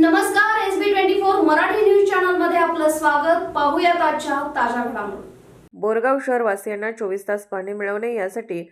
नमस्कार S B twenty four Marathi news चॅनलमध्ये आपलं स्वागत. पाहूया आजच्या ताज्या घडामोडी. बोरगाव शहरवासियांना चोवीस तास पाणी मिळवणे यासाठी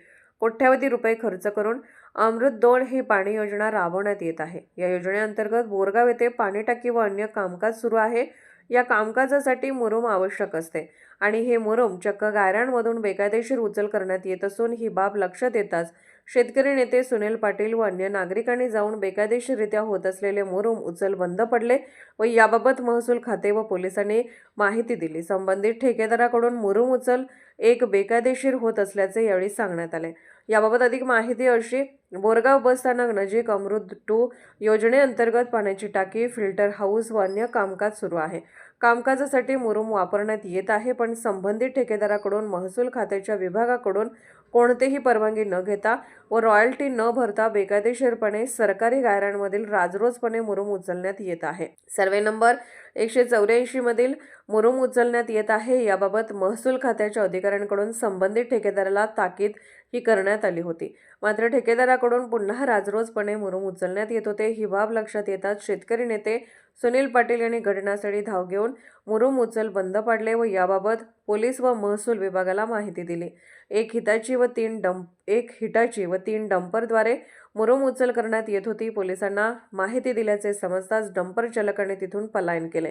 कोट्यावधी रुपये खर्च करून अमृत दोन ही पाणी योजना राबवण्यात येत आहे. या योजनेअंतर्गत बोरगाव येथे पाणी टाकी व अन्य कामकाज सुरू आहे. या कामकाजासाठी मुरुम आवश्यक असते आणि हे मुरुम चक्क गायरांमधून बेकायदेशीर उचल करण्यात येत असून ही बाब लक्षात येताच शेतकरी नेते सुनील पाटील व अन्य नागरिकांनी जाऊन बेकायदेशीररित्या होत असलेले मुरुम उचल बंद पडले व याबाबत महसूल खाते व पोलिसांनी माहिती दिली. संबंधित ठेकेदाराकडून मुरुम उचल एक बेकायदेशीर होत असल्याचे यावेळी सांगण्यात आले. याबाबत अधिक माहिती अशी बोरगाव बस स्थानक नजीक अमृत टू योजनेअंतर्गत पाण्याची टाकी फिल्टर हाऊस व अन्य कामकाज सुरू आहे. कामकाजासाठी मुरुम वापरण्यात येत आहे पण संबंधित ठेकेदाराकडून महसूल खात्याच्या विभागाकडून कोणतेही परवानगी न घेता व रॉयल्टी न भरता बेकायदेशीरपणे सरकारी गायरांमधील राजरोजपणे मुरुम उचलण्यात येत आहे. सर्वे नंबर एकशे चौऱ्याऐंशी मधील मुरुम उचलण्यात येत आहे याबाबत महसूल खात्याच्या अधिकाऱ्यांकडून संबंधित ठेकेदाराला ताकीद ही करण्यात आली होती. मात्र ठेकेदाराकडून पुन्हा राजरोजपणे मुरुम उचलण्यात येत होते ही बाब लक्षात येताच शेतकरी नेते सुनील पाटील यांनी घटनास्थळी धाव घेऊन मुरुम उचल बंद पाडले व याबाबत पोलीस व महसूल विभागाला माहिती दिली. एक हिताची व तीन डंप एक हिटाची व तीन डंपरद्वारे मुरुम उचल करण्यात येत होती. पोलिसांना माहिती दिल्याचे समजताच डंपर चालकाने तिथून पलायन केले.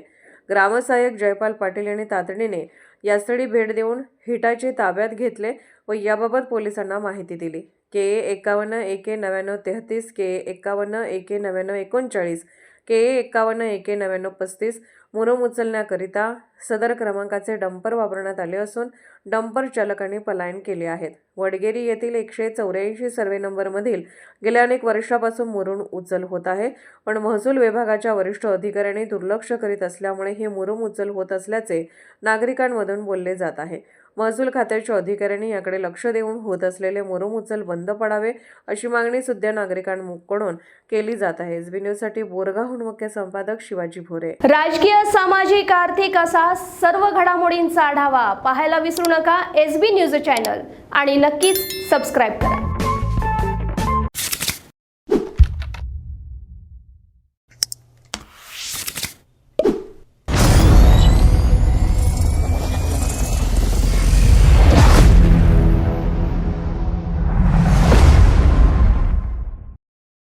ग्रामसहाय्यक जयपाल पाटील यांनी तातडीने यास्थळी भेट देऊन हिटाचे ताब्यात घेतले व याबाबत पोलिसांना माहिती दिली. के ए एकावन्न एके नव्याण्णव तेहतीस के ए एकावन्न एके नव्याण्णव एकोणचाळीस के ए एकावन्न एके नव्याण्णव पस्तीस मुरुम उचलण्याकरिता सदर क्रमांकाचे डंपर वापरण्यात आले असून डंपर चालकांनी पलायन केले आहेत. वडगेरी येथील एकशे चौऱ्याऐंशी सर्वे नंबरमधील गेल्या अनेक वर्षापासून मुरुम उचल होत आहे पण महसूल विभागाच्या वरिष्ठ अधिकाऱ्यांनी दुर्लक्ष करीत असल्यामुळे हे मुरुम उचल होत असल्याचे नागरिकांमधून बोलले जात आहे. महसूल खात्याच्या अधिकाऱ्यांनी याकडे लक्ष देऊन होत असलेले मुरुम उचल बंद पडावे अशी मागणी सुद्धा नागरिकांकडून केली जात आहे. एसबी न्यूजसाठी बोरगावहून मुख्य संपादक शिवाजी भोरे. राजकीय सामाजिक आर्थिक असा सर्व घडामोडींचा आढावा पाहायला विसरू नका. एस बी न्यूज चॅनल आणि नक्कीच सबस्क्राईब करा.